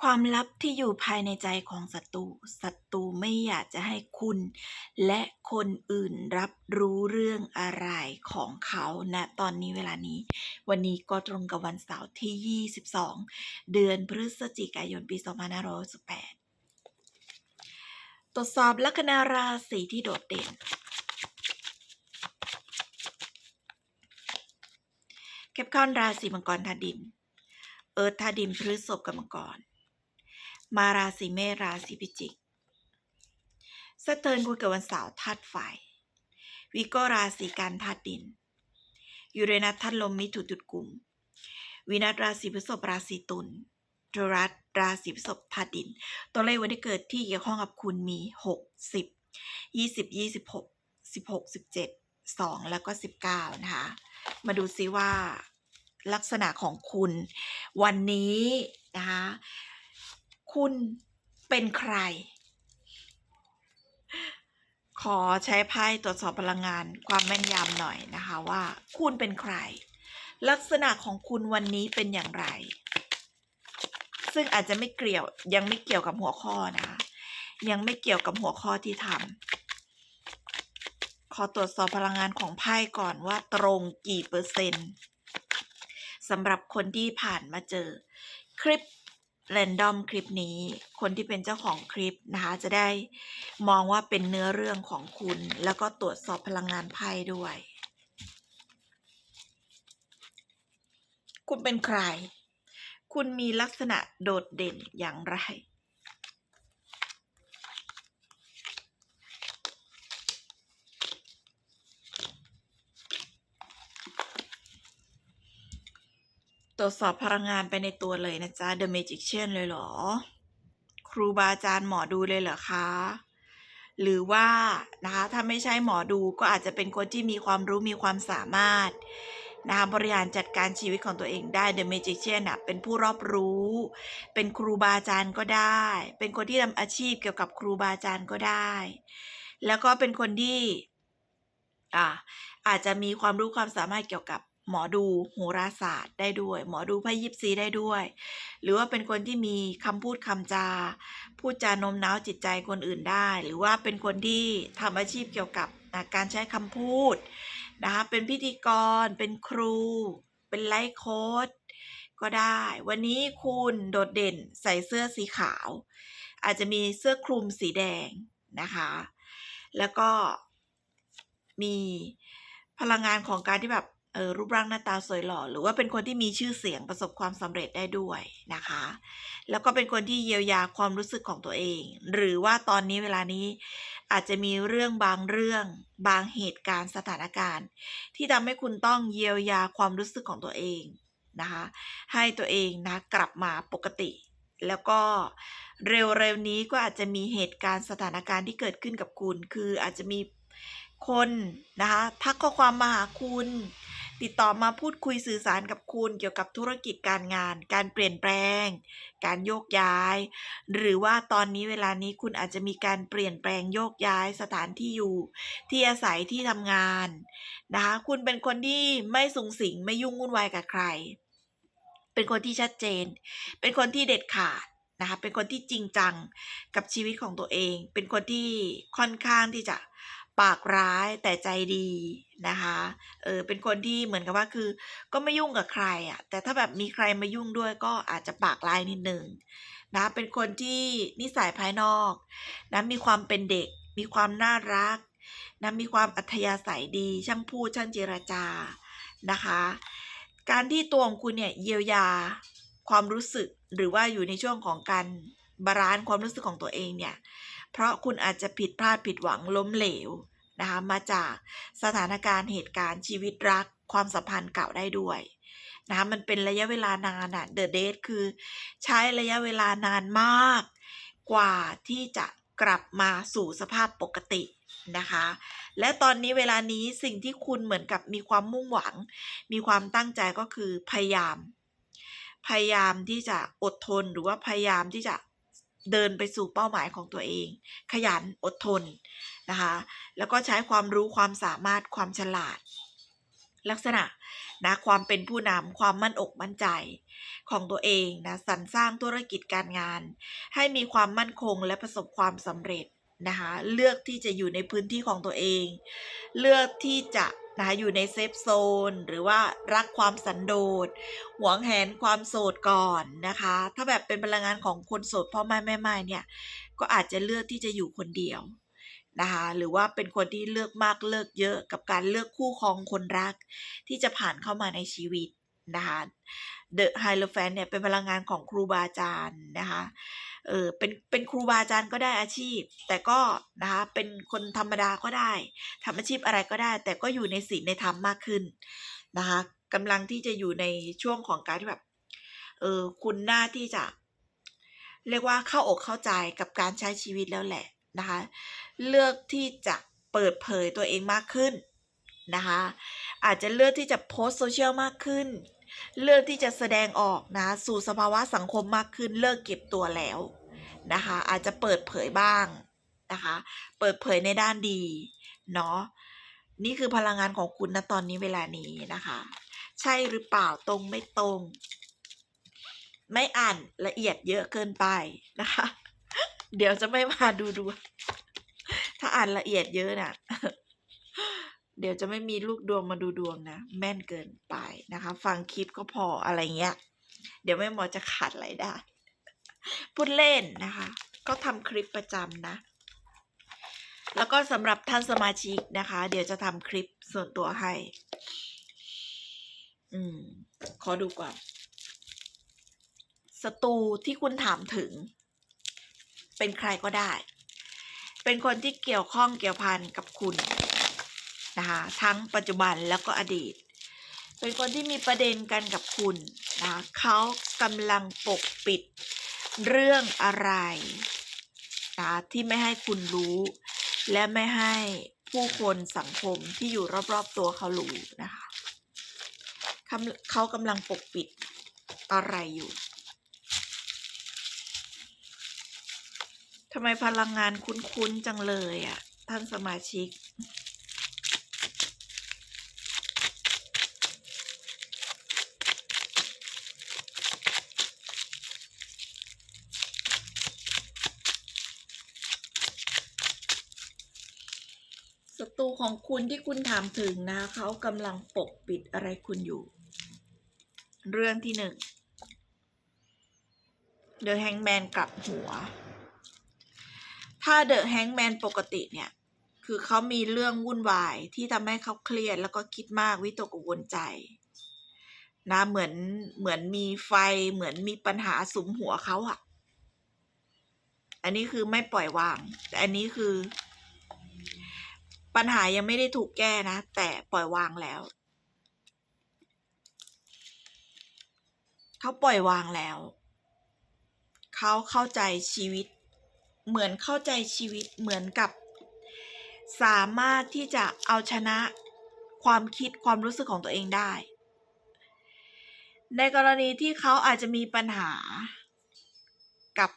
ความลับที่อยู่ภายในใจของศัตรู ศัตรูไม่อยากจะให้คุณ และคนอื่นรับรู้เรื่องอะไรของเขาณตอนนี้เวลานี้ วันนี้ก็ตรงกับวันเสาร์ที่ 22 เดือนพฤศจิกายนปี 2568 ตรวจสอบลัคนาราศีที่โดดเด่น แคปคอนราศีมังกรธาดิน เอิร์ธธาดินพฤษภกับมังกร มาราศีเมษราศีพิจิกสเทิร์นคุณเกิดวันเสาร์ธาตุไฟวิโกราศีกันธาตุดิน ยูเรนัสธาตุลมมิถุนจุดกลุ่ม วินัสราศีพฤษภราศีตุลจุรัสราศีพฤษภธาตุดิน ตัวเลขวันที่เกิดที่เกี่ยวข้องกับคุณมี 6 10 20 26 16 17 2 แล้วก็ 19 นะคะ มาดูซิว่าลักษณะของคุณวันนี้นะคะ คุณเป็นใคร ขอใช้ไพ่ตรวจสอบพลังงานความแม่นยำหน่อยนะคะว่าคุณเป็นใคร ลักษณะของคุณวันนี้เป็นอย่างไร ซึ่งอาจจะไม่เกี่ยวยังไม่เกี่ยวกับหัวข้อนะคะยังไม่เกี่ยวกับหัวข้อที่ทำขอตรวจสอบพลังงานของไพ่ก่อนว่าตรงกี่เปอร์เซ็นต์สำหรับคนที่ผ่านมาเจอ คลิป แรนดอมคลิปนี้ คนที่เป็นเจ้าของคลิปนะคะจะได้มองว่าเป็นเนื้อเรื่องของคุณ แล้วก็ตรวจสอบพลังงานไพ่ด้วย คุณเป็นใคร คุณมีลักษณะโดดเด่นอย่างไร รวจสอบพลังงานไปในตัวเลยนะจ๊ะ The Magician เลยเหรอ ครูบาอาจารย์หมอดูเลยเหรอคะ หรือว่านะคะถ้าไม่ใช่หมอดูก็อาจจะเป็นคนที่มีความรู้มีความสามารถนะคะบริหารจัดการชีวิตของตัวเองได้ The Magician อะเป็นผู้รอบรู้ เป็นครูบาอาจารย์ก็ได้ เป็นคนที่ทำอาชีพเกี่ยวกับครูบาอาจารย์ก็ได้ แล้วก็เป็นคนที่อ่าอาจจะมีความรู้ความสามารถเกี่ยวกับ หมอดูโหราศาสตร์ได้ด้วย หมอดูไพ่ยิปซีได้ด้วย หรือว่าเป็นคนที่มีคำพูดคำจา พูดจาโน้มน้าวจิตใจคนอื่นได้ หรือว่าเป็นคนที่ทำอาชีพเกี่ยวกับอะการใช้คำพูดนะคะเป็นพิธีกร เป็นครู เป็นไลฟ์โค้ดก็ได้ วันนี้คุณโดดเด่นใส่เสื้อสีขาว อาจจะมีเสื้อคลุมสีแดงนะคะ แล้วก็มีพลังงานของการที่แบบ เออรูปร่างหน้าตาสวยหล่อ หรือว่าเป็นคนที่มีชื่อเสียงประสบความสำเร็จได้ด้วยนะคะ แล้วก็เป็นคนที่เยียวยาความรู้สึกของตัวเอง หรือว่าตอนนี้เวลานี้อาจจะมีเรื่องบางเรื่องบางเหตุการณ์สถานการณ์ ที่ทำให้คุณต้องเยียวยาความรู้สึกของตัวเองนะคะ ให้ตัวเองนะกลับมาปกติ แล้วก็เร็วๆนี้ก็อาจจะมีเหตุการณ์สถานการณ์ที่เกิดขึ้นกับคุณ คืออาจจะมีคนนะคะทักข้อความมาหาคุณ ติดต่อมาพูดคุยสื่อสารกับคุณเกี่ยวกับธุรกิจการงาน การเปลี่ยนแปลง การโยกย้าย หรือว่าตอนนี้เวลานี้คุณอาจจะมีการเปลี่ยนแปลงโยกย้ายสถานที่อยู่ ที่อาศัยที่ทำงานนะคะคุณเป็นคนที่ไม่สุงสิงไม่ยุ่งวุ่นวายกับใคร เป็นคนที่ชัดเจน เป็นคนที่เด็ดขาดนะคะเป็นคนที่จริงจังกับชีวิตของตัวเอง เป็นคนที่ค่อนข้างที่จะ ปากร้ายแต่ใจดีนะคะ เออเป็นคนที่เหมือนกับว่าคือ ก็ไม่ยุ่งกับใครอะ่ะ แต่ถ้าแบบมีใครมายุ่งด้วยก็อาจจะปากร้ายนิดนึงนะ เป็นคนที่นิสัยภายนอกนะมีความเป็นเด็ก มีความน่ารักนะมีความอัธยาศัยดี ช่างพูดช่างเจรจานะคะ การที่ตัวของคุณเนี่ยเยียวยาความรู้สึกหรือว่าอยู่ในช่วงของการบาลานซ์ความรู้สึกของตัวเองเนี่ย เพราะคุณอาจจะผิดพลาดผิดหวังล้มเหลวนะคะมาจากสถานการณ์เหตุการณ์ชีวิตรักความสัมพันธ์เก่าได้ด้วยนะคะมันเป็นระยะเวลานานอะเดอะเดทคือ ใช้ระยะเวลานานมาก กว่าที่จะกลับมาสู่สภาพปกตินะคะ และตอนนี้เวลานี้สิ่งที่คุณเหมือนกับมีความมุ่งหวัง มีความตั้งใจก็คือพยายาม พยายามที่จะอดทนหรือว่าพยายามที่จะ เดินไปสู่เป้าหมายของตัวเอง ขยันอดทนนะคะ แล้วก็ใช้ความรู้ความสามารถความฉลาด ลักษณะนะความเป็นผู้นำความมั่นอกมั่นใจของตัวเองนะสรรสร้างธุรกิจการงาน ให้มีความมั่นคงและประสบความสำเร็จนะคะเลือกที่จะอยู่ในพื้นที่ของตัวเอง เลือกที่จะ นะคะอยู่ในเซฟโซน หรือว่ารักความสันโดษหวงแหนความโสดก่อนนะคะ ถ้าแบบเป็นพลังงานของคนโสดพ่อแม่แม่ไม้เนี่ย ก็อาจจะเลือกที่จะอยู่คนเดียวนะคะหรือว่าเป็นคนที่เลือกมากเลือกเยอะกับการเลือกคู่ครองคนรัก ที่จะผ่านเข้ามาในชีวิต นะคะเดอะไฮโลแฟนเนี่ยเป็นพลังงานของครูบาอาจารย์นะคะเออเป็นเป็นครูบาอาจารย์ก็ได้อาชีพ แต่ก็นะคะเป็นคนธรรมดาก็ได้ทำอาชีพอะไรก็ได้ แต่ก็อยู่ในศีลในธรรมมากขึ้นนะคะกำลังที่จะอยู่ในช่วงของการที่แบบเออคุณหน้าที่จะ เรียกว่าเข้าอกเข้าใจกับการใช้ชีวิตแล้วแหละนะคะเลือกที่จะเปิดเผยตัวเองมากขึ้น นะคะ อาจจะเลือกที่จะโพสโซเชียลมากขึ้น เลือกที่จะแสดงออกนะ สู่สภาวะสังคมมากขึ้น เลิกเก็บตัวแล้วนะคะ อาจจะเปิดเผยบ้างนะคะ เปิดเผยในด้านดีเนาะ นี่คือพลังงานของคุณนะตอนนี้เวลานี้นะคะ ใช่หรือเปล่าตรงไม่ตรง ไม่อ่านละเอียดเยอะเกินไปนะคะ เดี๋ยวจะไม่มาดูดวงถ้าอ่านละเอียดเยอะน่ะ เดี๋ยวจะไม่มีลูกดวงมาดูดวงนะ แม่นเกินไปนะคะ ฟังคลิปก็พออะไรเงี้ย เดี๋ยวแม่หมอจะขาดรายได้พูดเล่นนะคะ ก็ทำคลิปประจำนะ แล้วก็สำหรับท่านสมาชิกนะคะ เดี๋ยวจะทำคลิปส่วนตัวให้ อืม ขอดูก่อนศัตรูที่คุณถามถึง เป็นใครก็ได้ เป็นคนที่เกี่ยวข้องเกี่ยวพันกับคุณ นะคะทั้งปัจจุบันแล้วก็อดีต เป็นคนที่มีประเด็นกันกับคุณนะเขากำลังปกปิดเรื่องอะไรนะที่ไม่ให้คุณรู้ และไม่ให้ผู้คนสังคมที่อยู่รอบๆตัวเขารู้นะคะเขากำลังปกปิดอะไรอยู่ทำไมพลังงานคุ้นๆจังเลยอะ ท่านสมาชิก ตูของคุณที่คุณถามถึงนะเขากำลังปกปิดอะไรคุณอยู่ เรื่องที่หนึ่ง The Hangman กลับหัว ถ้า The Hangman ปกติเนี่ย คือเขามีเรื่องวุ่นวายที่ทำให้เขาเครียดแล้วก็คิดมากวิตกกังวลใจนะเหมือนเหมือนมีไฟเหมือนมีปัญหาสุมหัวเขาอะอันนี้คือไม่ปล่อยวาง แต่อันนี้คือ ปัญหายังไม่ได้ถูกแก้นะ แต่ปล่อยวางแล้ว เขาปล่อยวางแล้ว เขาเข้าใจชีวิต เหมือนเข้าใจชีวิตเหมือนกับ สามารถที่จะเอาชนะความคิดความรู้สึกของตัวเองได้ ในกรณีที่เขาอาจจะมีปัญหา กับ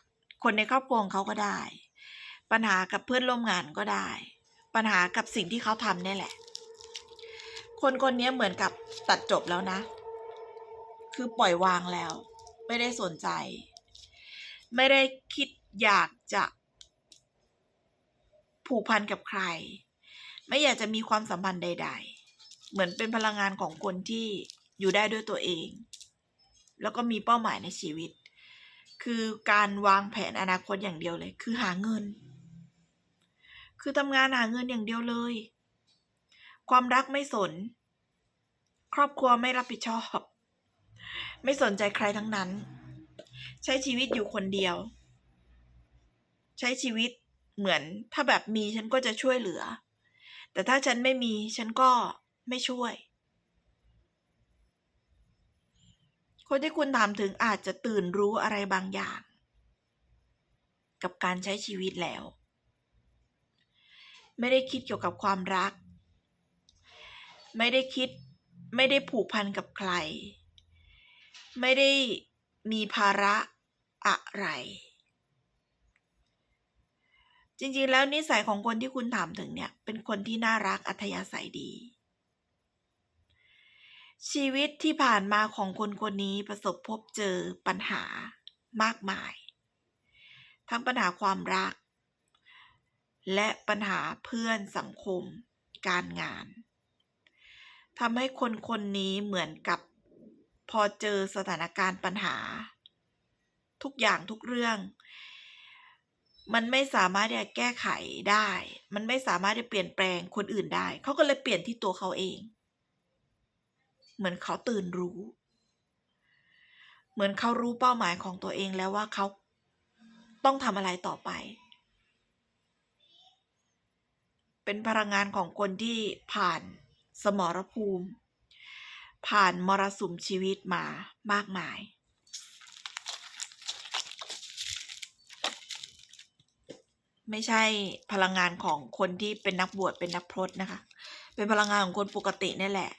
คนในครอบครัวของเขาก็ได้ ปัญหากับเพื่อนร่วมงานก็ได้ ปัญหากับสิ่งที่เขาทำเนี่ยแหละ คนคนนี้เหมือนกับตัดจบแล้วนะ คือปล่อยวางแล้ว ไม่ได้สนใจ ไม่ได้คิดอยากจะ ผูกพันกับใคร ไม่อยากจะมีความสัมพันธ์ใด ๆ เหมือนเป็นพลังงานของคนที่อยู่ได้ด้วยตัวเอง แล้วก็มีเป้าหมายในชีวิต คือการวางแผนอนาคตอย่างเดียวเลย คือหาเงิน คือทำงานหาเงินอย่างเดียวเลย ความรักไม่สน ครอบครัวไม่รับผิดชอบ ไม่สนใจใครทั้งนั้น ใช้ชีวิตอยู่คนเดียว ใช้ชีวิตเหมือนถ้าแบบมีฉันก็จะช่วยเหลือ แต่ถ้าฉันไม่มีฉันก็ไม่ช่วย คนที่คุณถามถึงอาจจะตื่นรู้อะไรบางอย่าง กับการใช้ชีวิตแล้ว ไม่ได้คิดเกี่ยวกับความรัก ไม่ได้คิดไม่ได้ผูกพันกับใคร ไม่ได้มีภาระอะไร จริงๆ แล้วนิสัยของคนที่คุณถามถึงเนี่ย เป็นคนที่น่ารักอัธยาศัยดี ชีวิตที่ผ่านมาของคนคนนี้ประสบพบเจอปัญหามากมาย ทั้งปัญหาความรัก และปัญหาเพื่อนสังคม การงานทำให้คนคนนี้เหมือนกับ พอเจอสถานการณ์ปัญหา ทุกอย่างทุกเรื่อง มันไม่สามารถที่จะแก้ไขได้ มันไม่สามารถที่จะเปลี่ยนแปลงคนอื่นได้ เขาก็เลยเปลี่ยนที่ตัวเขาเอง เหมือนเขาตื่นรู้ เหมือนเขารู้เป้าหมายของตัวเองแล้วว่าเขาต้องทำอะไรต่อไป เป็นพลังงานของคนที่ผ่านสมรภูมิ ผ่านมรสุมชีวิตมามากมาย ไม่ใช่พลังงานของคนที่เป็นนักบวชเป็นนักพรตนะคะ เป็นพลังงานของคนปกตินี่แหละ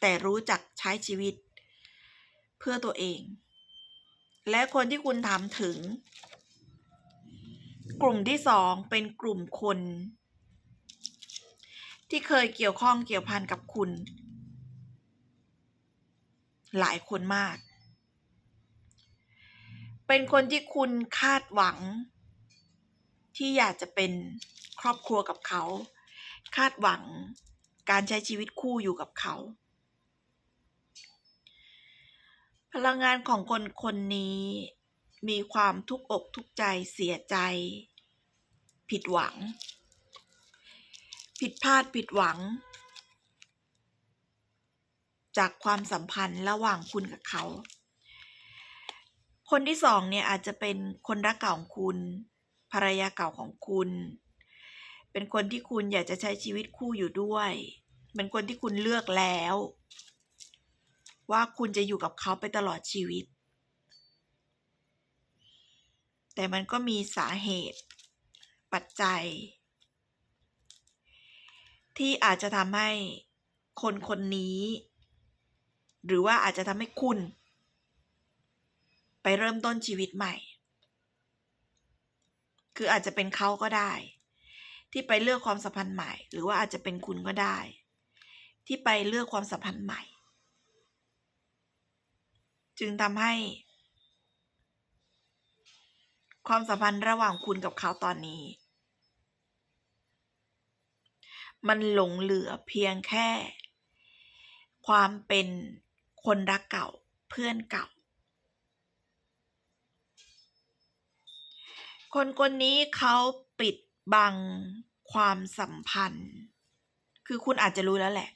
แต่รู้จักใช้ชีวิตเพื่อตัวเอง และคนที่คุณถามถึง กลุ่มที่สองเป็นกลุ่มคน ที่เคยเกี่ยวข้องเกี่ยวพันกับคุณ หลายคนมาก เป็นคนที่คุณคาดหวัง ที่อยากจะเป็นครอบครัวกับเขา คาดหวังการใช้ชีวิตคู่อยู่กับเขา พลังงานของคนคนนี้มีความทุกข์อกทุกข์ใจเสียใจ ผิดหวัง ผิดพลาดผิดหวัง จากความสัมพันธ์ระหว่างคุณกับเขา คนที่สองเนี่ยอาจจะเป็นคนรักเก่าของคุณ ภรรยาเก่าของคุณ เป็นคนที่คุณอยากจะใช้ชีวิตคู่อยู่ด้วย เป็นคนที่คุณเลือกแล้ว ว่าคุณจะอยู่กับเขาไปตลอดชีวิต แต่มันก็มีสาเหตุปัจจัย ที่อาจจะทำให้คนคนนี้ หรือว่าอาจจะทำให้คุณ ไปเริ่มต้นชีวิตใหม่ คืออาจจะเป็นเขาก็ได้ ที่ไปเลือกความสัมพันธ์ใหม่ หรือว่าอาจจะเป็นคุณก็ได้ ที่ไปเลือกความสัมพันธ์ใหม่ จึงทำให้ ความสัมพันธ์ระหว่างคุณกับเขาตอนนี้ มันหลงเหลือเพียงแค่ ความเป็นคนรักเก่าเพื่อนเก่า คนคนนี้เขาปิดบังความสัมพันธ์ คือคุณอาจจะรู้แล้วแหละ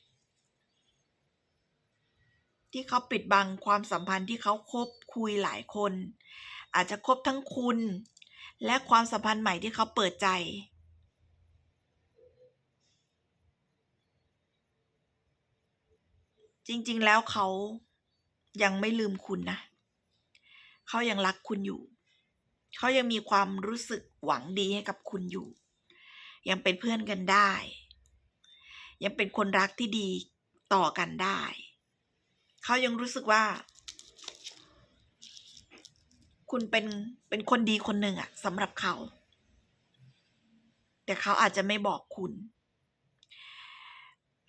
ที่เขาปิดบังความสัมพันธ์ที่เขาคบคุยหลายคน อาจจะคบทั้งคุณ และความสัมพันธ์ใหม่ที่เขาเปิดใจ จริง ๆ แล้วเขายังไม่ลืมคุณนะ เขายังรักคุณอยู่ เขายังมีความรู้สึกหวังดีให้กับคุณอยู่ ยังเป็นเพื่อนกันได้ ยังเป็นคนรักที่ดีต่อกันได้ เขายังรู้สึกว่า คุณเป็นเป็นคนดีคนหนึ่งอะสำหรับเขา แต่เขาอาจจะไม่บอกคุณ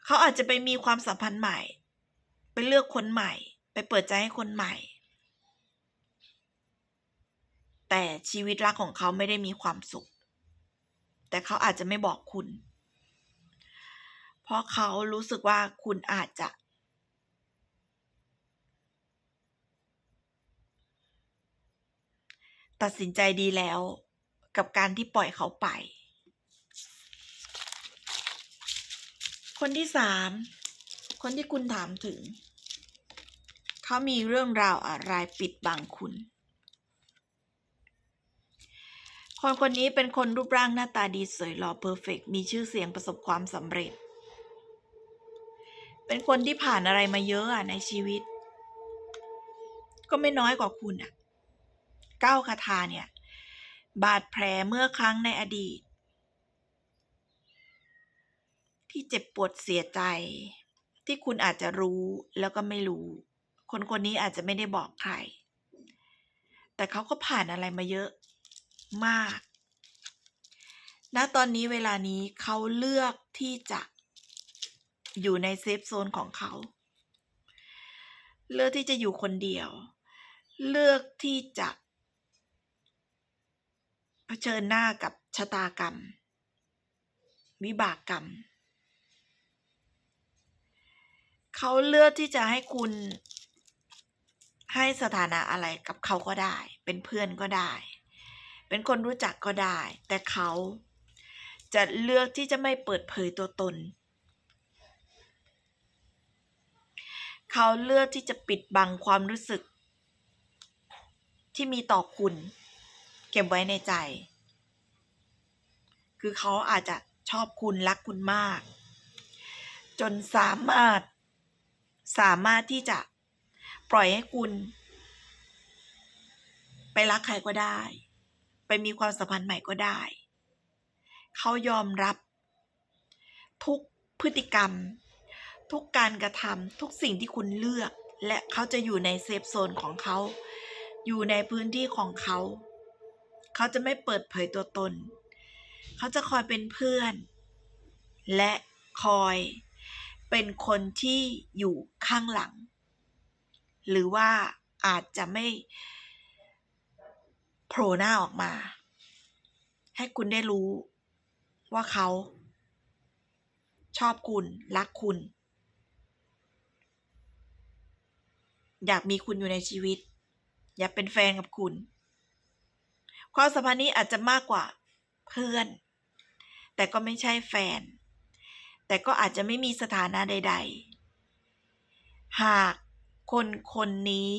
เขาอาจจะไปมีความสัมพันธ์ใหม่ ไปเลือกคนใหม่ ไปเปิดใจให้คนใหม่ แต่ชีวิตรักของเขาไม่ได้มีความสุข แต่เขาอาจจะไม่บอกคุณ เพราะเขารู้สึกว่าคุณอาจจะตัดสินใจดีแล้วกับการที่ปล่อยเขาไป คนที่สาม คนที่คุณถามถึง เขามีเรื่องราวอะไรปิดบังคุณ คนคนนี้เป็นคนรูปร่างหน้าตาดีสวยหล่อเพอร์เฟกมีชื่อเสียงประสบความสำเร็จ เป็นคนที่ผ่านอะไรมาเยอะอะในชีวิต ก็ไม่น้อยกว่าคุณอะเก้าคาถาเนี่ย บาดแผลเมื่อครั้งในอดีตที่เจ็บปวดเสียใจ ที่คุณอาจจะรู้แล้วก็ไม่รู้ คนคนนี้อาจจะไม่ได้บอกใคร แต่เขาก็ผ่านอะไรมาเยอะมาก ณ ตอนนี้เวลานี้เขาเลือกที่จะอยู่ในเซฟโซนของเขา เลือกที่จะอยู่คนเดียว เลือกที่จะเผชิญหน้ากับชะตากรรม วิบากกรรม เขาเลือกที่จะให้คุณ ให้สถานะอะไรกับเขาก็ได้ เป็นเพื่อนก็ได้ เป็นคนรู้จักก็ได้ แต่เขาจะเลือกที่จะไม่เปิดเผยตัวตน เขาเลือกที่จะปิดบังความรู้สึก ที่มีต่อคุณ เก็บไว้ในใจ คือเขาอาจจะชอบคุณรักคุณมาก จนสามารถ สามารถที่จะปล่อยให้คุณ ไปรักใครก็ได้ ไปมีความสัมพันธ์ใหม่ก็ได้ เขายอมรับ ทุกพฤติกรรม ทุกการกระทำทุกสิ่งที่คุณเลือก และเขาจะอยู่ในเซฟโซนของเขา อยู่ในพื้นที่ของเขา เขาจะไม่เปิดเผยตัวตน เขาจะคอยเป็นเพื่อน และคอย เป็นคนที่อยู่ข้างหลัง หรือว่าอาจจะไม่โผล่หน้าออกมา ให้คุณได้รู้ว่าเขา ชอบคุณ รักคุณ อยากมีคุณอยู่ในชีวิต อยากเป็นแฟนกับคุณ ความสัมพันธ์นี้อาจจะมากกว่าเพื่อน แต่ก็ไม่ใช่แฟน แต่ก็อาจจะไม่มีสถานะใด ๆ หากคนคนนี้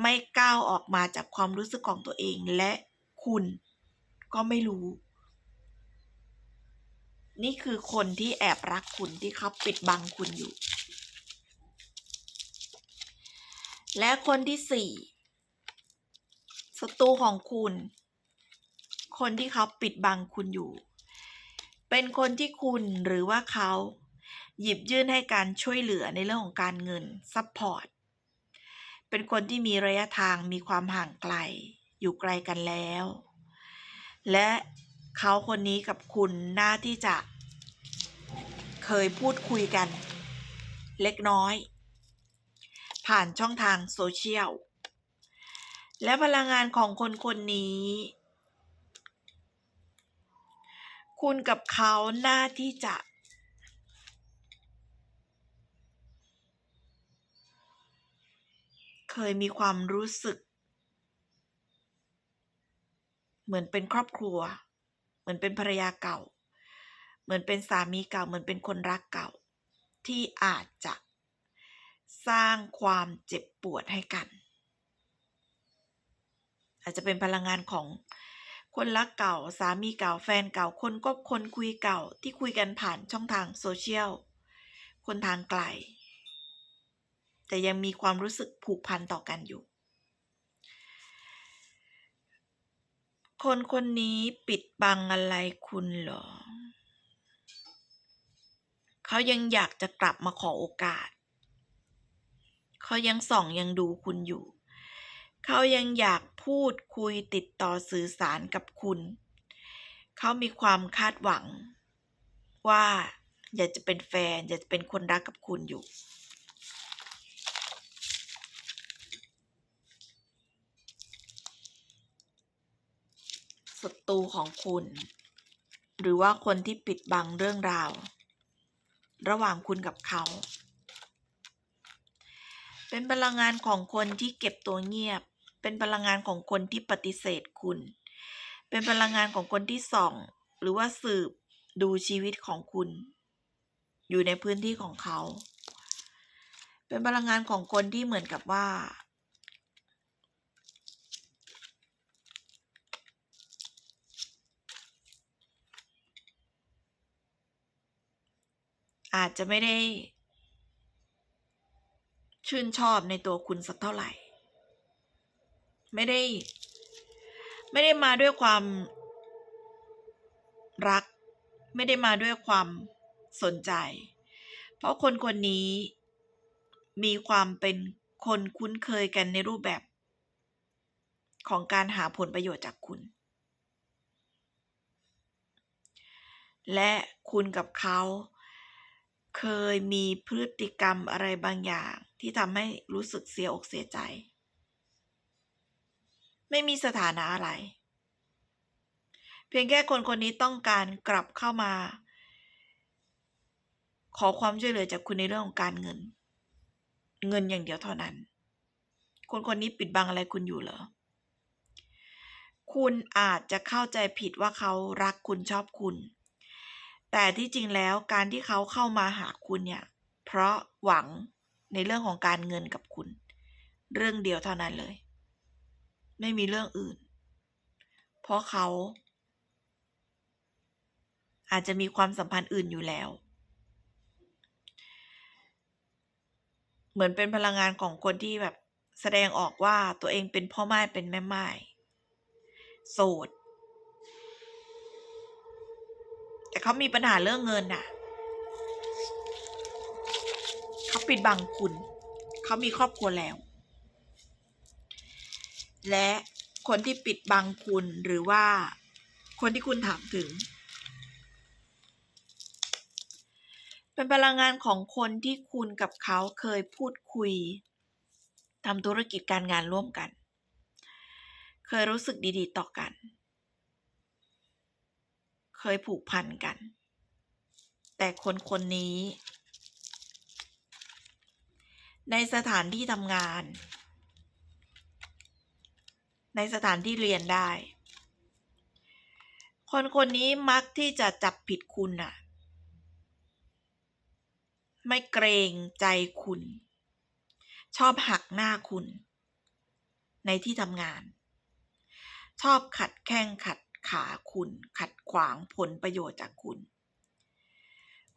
ไม่ก้าวออกมาจากความรู้สึกของตัวเองและคุณก็ไม่รู้ นี่คือคนที่แอบรักคุณที่เขาปิดบังคุณอยู่ และคนที่สี่ศัตรูของคุณ คนที่เขาปิดบังคุณอยู่ เป็นคนที่คุณหรือว่าเขา หยิบยื่นให้การช่วยเหลือในเรื่องของการเงินซัพพอร์ตเป็นคนที่มีระยะทางมีความห่างไกล อยู่ไกลกันแล้ว และเขาคนนี้กับคุณน่าที่จะ เคยพูดคุยกัน เล็กน้อย ผ่านช่องทางโซเชียลและพลังงานของคนคนนี้ คุณกับเขาหน้าที่จะเคยมีความรู้สึก เหมือนเป็นครอบครัว เหมือนเป็นภรรยาเก่า เหมือนเป็นสามีเก่า เหมือนเป็นคนรักเก่า ที่อาจจะสร้างความเจ็บปวดให้กัน อาจจะเป็นพลังงานของ คนรักเก่า สามีเก่าแฟนเก่าคนก็คนคุยเก่าที่คุยกันผ่านช่องทางโซเชียล คนทางไกล แต่ยังมีความรู้สึกผูกพันต่อกันอยู่ คนคนนี้ปิดบังอะไรคุณเหรอ เขายังอยากจะกลับมาขอโอกาส เขายังส่องยังดูคุณอยู่ เขายังอยากพูดคุยติดต่อสื่อสารกับคุณ เขามีความคาดหวัง ว่าอยากจะเป็นแฟน อยากจะเป็นคนรักกับคุณอยู่ศัตรูของคุณ หรือว่าคนที่ปิดบังเรื่องราว ระหว่างคุณกับเขา เป็นพลังงานของคนที่เก็บตัวเงียบ เป็นพลังงานของคนที่ปฏิเสธคุณ เป็นพลังงานของคนที่ส่อง หรือว่าสืบดูชีวิตของคุณ อยู่ในพื้นที่ของเขา เป็นพลังงานของคนที่เหมือนกับว่า อาจจะไม่ได้ชื่นชอบในตัวคุณสักเท่าไหร่ ไม่ได้ ไม่ได้มาด้วยความรัก ไม่ได้มาด้วยความสนใจ เพราะคนคนนี้มีความเป็นคนคุ้นเคยกันในรูปแบบ ของการหาผลประโยชน์จากคุณ และคุณกับเขาเคยมีพฤติกรรมอะไรบางอย่างที่ทำให้รู้สึกเสียอกเสียใจ ไม่มีสถานะอะไร เพียงแค่คนคนนี้ต้องการกลับเข้ามา ขอความช่วยเหลือจากคุณในเรื่องของการเงิน เงินอย่างเดียวเท่านั้น คนคนนี้ปิดบังอะไรคุณอยู่เหรอ คุณอาจจะเข้าใจผิดว่าเขารักคุณชอบคุณ แต่ที่จริงแล้วการที่เขาเข้ามาหาคุณเนี่ย เพราะหวังในเรื่องของการเงินกับคุณ เรื่องเดียวเท่านั้นเลย ไม่มีเรื่องอื่น เพราะเขา อาจจะมีความสัมพันธ์อื่นอยู่แล้ว เหมือนเป็นพลังงานของคนที่แบบแสดงออกว่าตัวเองเป็นพ่อไม้เป็นแม่ไม้โสด แต่เขามีปัญหาเรื่องเงินน่ะ เขาปิดบังคุณ เขามีครอบครัวแล้ว และคนที่ปิดบังคุณหรือว่าคนที่คุณถามถึง เป็นพลังงานของคนที่คุณกับเขาเคยพูดคุยทำธุรกิจการงานร่วมกัน เคยรู้สึกดีๆ ต่อกัน เคยผูกพันกัน แต่คนคนนี้ ในสถานที่ทำงาน ในสถานที่เรียนได้ คนคนนี้มักที่จะจับผิดคุณน่ะไม่เกรงใจคุณ ชอบหักหน้าคุณ ในที่ทำงาน ชอบขัดแข้งขัดขาคุณ ขัดขวางผลประโยชน์จากคุณ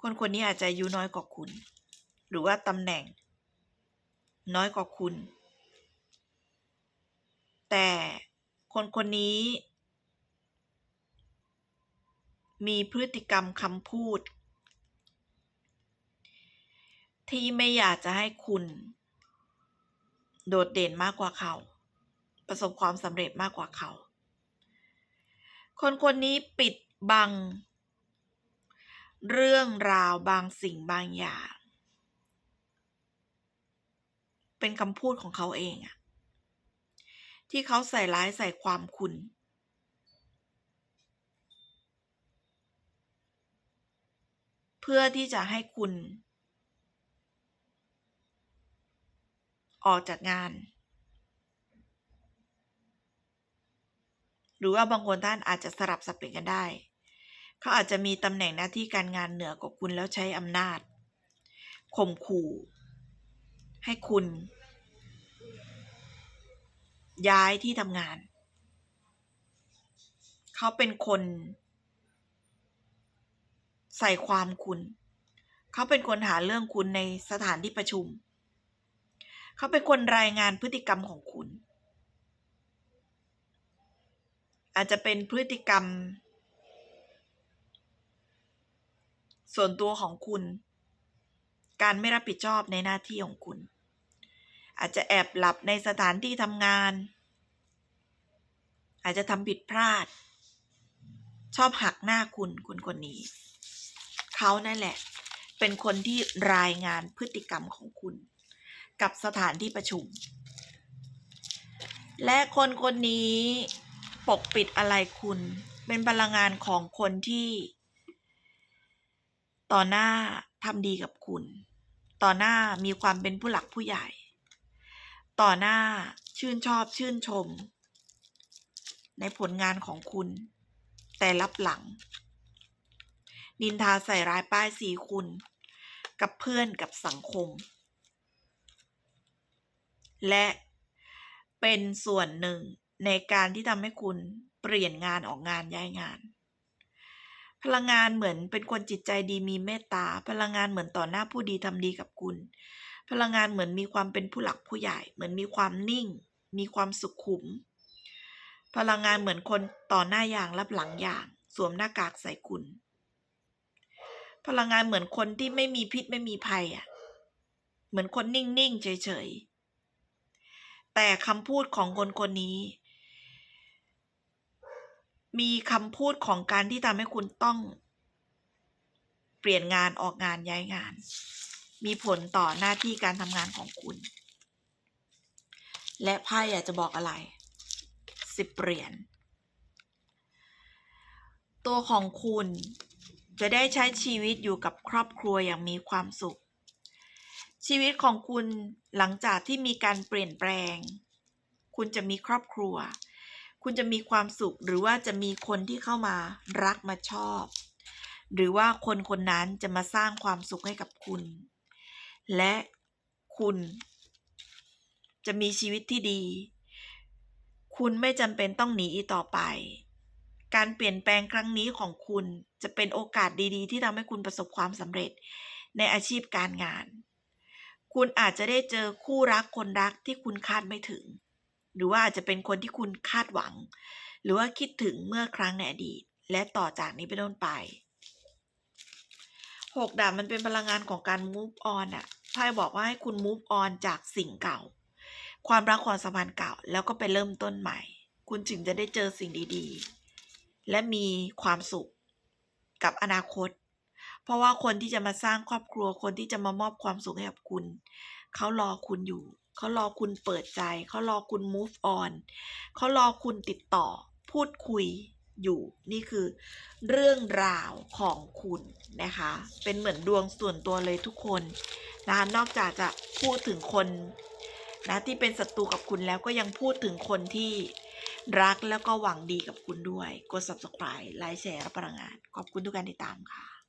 คนคนนี้อาจจะอายุน้อยกว่าคุณ หรือว่าตำแหน่ง น้อยกว่าคุณ แต่คนคนนี้ มีพฤติกรรมคำพูด ที่ไม่อยากจะให้คุณ โดดเด่นมากกว่าเขา ประสบความสำเร็จมากกว่าเขา คนคนนี้ปิดบัง เรื่องราวบางสิ่งบางอย่าง เป็นคำพูดของเขาเองอะ ที่เขาใส่ร้ายใส่ความคุณ เพื่อที่จะให้คุณ ออกจากงาน หรือว่าบางคนท่านอาจจะสลับสับเปลี่ยนกันได้ เขาอาจจะมีตำแหน่งหน้าที่การงานเหนือกว่าคุณแล้วใช้อำนาจข่มขู่ ให้คุณ ย้ายที่ทำงาน เขาเป็นคน ใส่ความคุณ เขาเป็นคนหาเรื่องคุณในสถานที่ประชุม เขาเป็นคนรายงานพฤติกรรมของคุณ อาจจะเป็นพฤติกรรม ส่วนตัวของคุณ การไม่รับผิดชอบในหน้าที่ของคุณ อาจจะแอบหลับในสถานที่ทำงาน อาจจะทำผิดพลาด ชอบหักหน้าคุณคุณคนนี้ เขานั่นแหละ เป็นคนที่รายงานพฤติกรรมของคุณ กับสถานที่ประชุม และคนคนนี้ปกปิดอะไรคุณ เป็นพลังงานของคนที่ ต่อหน้าทำดีกับคุณ ต่อหน้ามีความเป็นผู้หลักผู้ใหญ่ ต่อหน้าชื่นชอบชื่นชม ในผลงานของคุณ แต่รับหลัง นินทาใส่ร้ายป้ายสีคุณ กับเพื่อนกับสังคม และเป็นส่วนหนึ่งในการที่ทำให้คุณเปลี่ยนงานออกงานย้ายงาน พลังงานเหมือนเป็นคนจิตใจดีมีเมตตา พลังงานเหมือนต่อหน้าผู้ดีทำดีกับคุณ พลังงานเหมือนมีความเป็นผู้หลักผู้ใหญ่ เหมือนมีความนิ่ง มีความสุขุม พลังงานเหมือนคนต่อหน้าอย่างรับหลังอย่าง สวมหน้ากากใส่คุณ พลังงานเหมือนคนที่ไม่มีพิษไม่มีภัยอะ เหมือนคนนิ่งๆเฉยๆ แต่คำพูดของคนคนนี้ มีคำพูดของการที่ทำให้คุณต้อง เปลี่ยนงานออกงานย้ายงาน มีผลต่อหน้าที่การทำงานของคุณ และไพ่อยากจะบอกอะไรสิบเหรียญตัวของคุณจะได้ใช้ชีวิตอยู่กับครอบครัวอย่างมีความสุข ชีวิตของคุณหลังจากที่มีการเปลี่ยนแปลง คุณจะมีครอบครัว คุณจะมีความสุขหรือว่าจะมีคนที่เข้ามารักมาชอบ หรือว่าคนคนนั้นจะมาสร้างความสุขให้กับคุณ และคุณจะมีชีวิตที่ดี คุณไม่จำเป็นต้องหนีอีกต่อไป การเปลี่ยนแปลงครั้งนี้ของคุณจะเป็นโอกาสดีๆ ที่ทำให้คุณประสบความสำเร็จในอาชีพการงาน คุณอาจจะได้เจอคู่รักคนรักที่คุณคาดไม่ถึง หรือว่าอาจจะเป็นคนที่คุณคาดหวัง หรือว่าคิดถึงเมื่อครั้งในอดีต และต่อจากนี้ไปต้นไปหกดาบมันเป็นพลังงานของการ move on อะ ไพ่บอกว่าให้คุณ move on จากสิ่งเก่า ความรักความสัมพันธ์เก่า แล้วก็ไปเริ่มต้นใหม่ คุณจึงจะได้เจอสิ่งดีๆ และมีความสุขกับอนาคต เพราะว่าคนที่จะมาสร้างครอบครัวคนที่จะมามอบความสุขให้กับคุณ เขารอคุณอยู่ เขารอคุณเปิดใจ เขารอคุณ move on เขารอคุณติดต่อ พูดคุยอยู่นี่คือเรื่องราวของคุณนะคะ เป็นเหมือนดวงส่วนตัวเลยทุกคน นะคะนอกจากจะพูดถึงคนนะที่เป็นศัตรูกับคุณแล้วก็ยังพูดถึงคนที่รักแล้วก็หวังดีกับคุณด้วย กด subscribe ไลค์แชร์รับพลังงาน ขอบคุณทุกการติดตามค่ะ